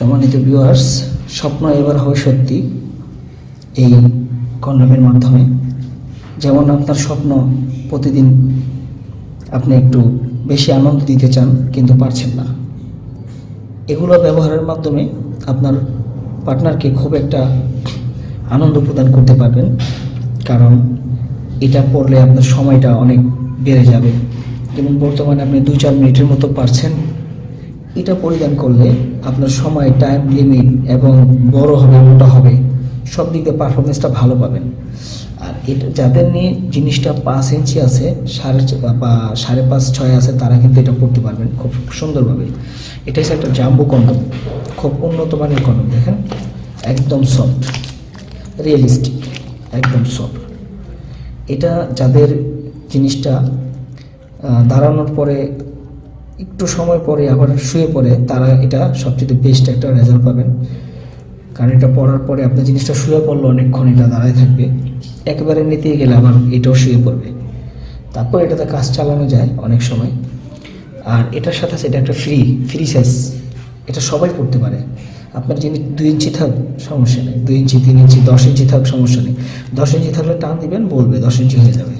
সম্মানিত ভিউয়ার্স স্বপ্ন এবার হবে সত্যি এই কন্ডমের মাধ্যমে। যেমন আপনার স্বপ্ন প্রতিদিন আপনি একটু বেশি আনন্দ দিতে চান, কিন্তু পারছেন না। এগুলো ব্যবহারের মাধ্যমে আপনার পার্টনারকে খুব একটা আনন্দ প্রদান করতে পারবেন, কারণ এটা পড়লে আপনার সময়টা অনেক বেড়ে যাবে। যেমন বর্তমানে আপনি দুই চার মিনিটের মতো পারছেন এটা পরিধান করলে আপনার সময় টাইম লিমিট এবং বড় হবে, মোটা হবে, সব দিক দিয়ে পারফরমেন্সটা ভালো পাবেন। আর এটা যাদের নিয়ে জিনিসটা পাঁচ ইঞ্চি আছে, সাড়ে বা সাড়ে পাঁচ, ছয় আছে, তারা কিন্তু এটা পড়তে পারবেন খুব সুন্দরভাবে। এটা হচ্ছে একটা জাম্বু কন্ডম খুব উন্নত মানের কন্ডম দেখেন, একদম সফট রিয়েলিস্টিক একদম সফট এটা যাদের জিনিসটা দাঁড়ানোর পরে একটু সময় পরে আবার শুয়ে পড়ে তারা এটা সবচেয়ে বেস্ট একটা রেজাল্ট পাবেন। কারণ এটা পড়ার পরে আপনার জিনিসটা শুয়ে পড়লে অনেকক্ষণ এটা দাঁড়ায় থাকবে। একেবারে নিতে গেলে আবার এটাও শুয়ে পড়বে। তারপর এটাতে কাজ চালানো যায় অনেক সময়। আর এটার সাথে আছে এটা একটা ফ্রি ফ্রি সাইজ এটা সবাই করতে পারে। আপনার জিনিস দুই ইঞ্চি থাক, সমস্যা নেই। দুই ইঞ্চি, তিন ইঞ্চি, দশ ইঞ্চি থাক, সমস্যা নেই। দশ ইঞ্চি থাকলে টান দিবেন, বলবে দশ ইঞ্চি হয়ে যাবে।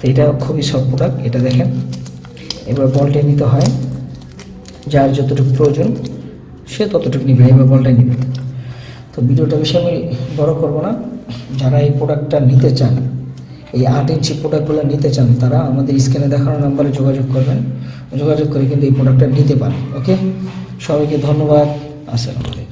তো এটা খুবই সব প্রোডাক্ট এটা দেখেন। এবার বলটা নিতে হয়। যার যতটুকু প্রয়োজন, সে ততটুকু নিবে এবার বলটা নিবে। তো ভিডিওটা বেশি আমি বড় করব না। যারা এই প্রোডাক্টটা নিতে চান, এই আট ইঞ্চি প্রোডাক্টগুলো নিতে চান, তারা আমাদের স্ক্রিনে দেখানো নাম্বারে যোগাযোগ করবেন। যোগাযোগ করে কিন্তু এই প্রোডাক্টটা নিতে পারেন ওকে সবাইকে ধন্যবাদ। আসসালামু আলাইকুম।